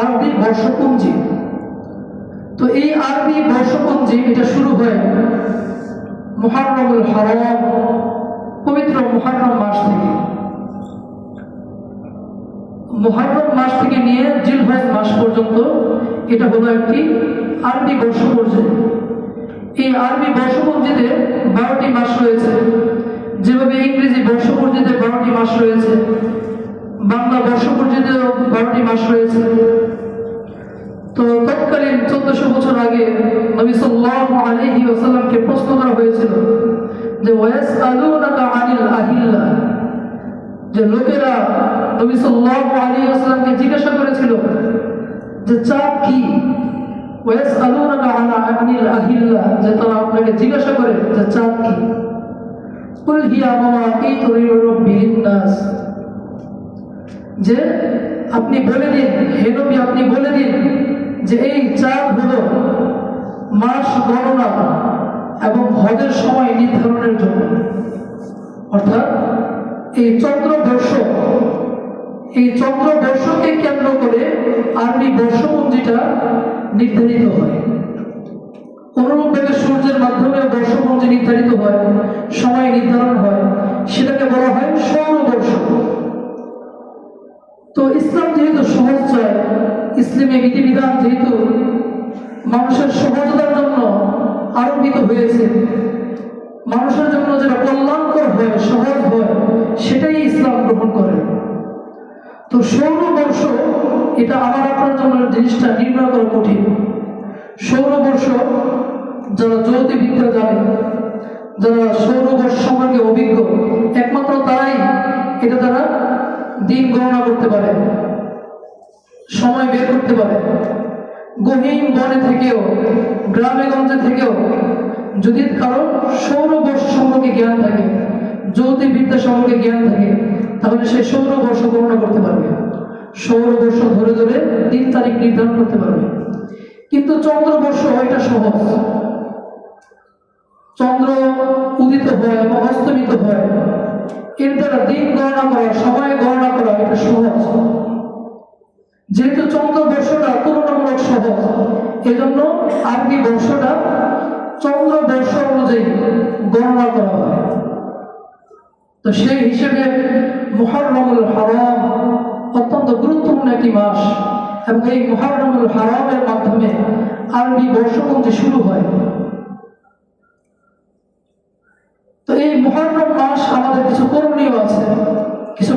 আরবি বর্ষপঞ্জি তো এই আরবি বর্ষপঞ্জি এটা শুরু হয় মুহাররমুল হারাম, পবিত্র মুহাররম মাস থেকে। মুহাররম মাস থেকে নিয়ে জিলহজ মাস পর্যন্ত এটা হলো একটি আরবি বর্ষপঞ্জি এই আরবি বর্ষপঞ্জিতে বারোটি মাস রয়েছে। যেভাবে ইংরেজি বর্ষপঞ্জিতে বারোটি মাস রয়েছে বাংলা বর্ষপঞ্জিতেও বারোটি মাস রয়েছে। তো তৎকালীন চোদ্দশো বছর আগে নবী সাল্লাল্লাহু আলাইহি ওয়াসাল্লামকে প্রশ্ন করা হয়েছিল যে ওয়াস আলুনাকা আনিল আহিল্লা? যে লোকেরা নবী সাল্লাল্লাহু আলাইহি ওয়াসাল্লামকে জিজ্ঞাসা করেছিল যে চাঁদ কি? ওয়াস আলুনাকা আনা আনিল আহিল্লা? যে তারা আপনাকে জিজ্ঞাসা করে যে চাঁদ কি? কুল হিয়া মাওয়াকিতু লিরাব্বিন নাস যে আপনি বলে দিন, হে নবী, আপনি বলে দিন যে এই চাঁদ হলো মাস গণনা এবং হজের সময় নির্ধারণের জন্য। অর্থাৎ এই চন্দ্রবর্ষ, এই চন্দ্রবর্ষকে কেন্দ্র করে আরবি বর্ষপঞ্জিটা নির্ধারিত হয়। অনুরূপভাবে সূর্যের মাধ্যমে বর্ষপঞ্জি নির্ধারিত হয়, সময় নির্ধারণ হয়। সেটাকে বলা হয় সৌরবর্ষ তো ইসলাম যেহেতু সহজ চায় ইসলামী বিধিবিধান যেহেতু মানুষের সহজতার জন্য আরম্ভিত হয়েছে, মানুষের জন্য যেটা কল্যাণকর হয়, সহজ হয়, সেটাই ইসলাম গ্রহণ করে। তো সৌরবর্ষ এটা আমার আপনার জন্য জিনিসটা নির্ণয় করা কঠিন। সৌরবর্ষ যারা জ্যোতির্বিদ্যা জানে, যারা সৌরবর্ষ সম্পর্কে অভিজ্ঞ, একমাত্র তারাই এটা তারা দিন গণনা করতে পারে। সময় বের করতে পারে। গহীন বনে থেকেও, গ্রামে গঞ্জে থেকেও, যদি কারও সৌরবর্ষ সম্পর্কে জ্ঞান থাকে জ্যোতির্বিদ্যা সম্পর্কে জ্ঞান থাকে, তাহলে সে সৌরবর্ষ গণনা করতে পারবে। সৌরবর্ষ ধরে ধরে দিন তারিখ নির্ধারণ করতে পারবে। কিন্তু চন্দ্রবর্ষ এটা সহজ। চন্দ্র উদিত হয় এবং অস্তমিত হয়। এর দ্বারা দিন গণনা করা, সময় গণনা করা এটা সহজ। যেহেতু চন্দ্র বর্ষটা তুলনামূলক সহজ, এজন্য আরবি বর্ষটা চন্দ্র বর্ষ অনুযায়ী গণনা করা হয়। তো সেই হিসেবে মুহররমুল হারাম অত্যন্ত গুরুত্বপূর্ণ একটি মাস, এবং এই মুহররমুল হারামের মাধ্যমে আরবি বর্ষপঞ্জি শুরু হয়। তো এই মুহররম মাস আমাদের কিছু করণীয় আছে।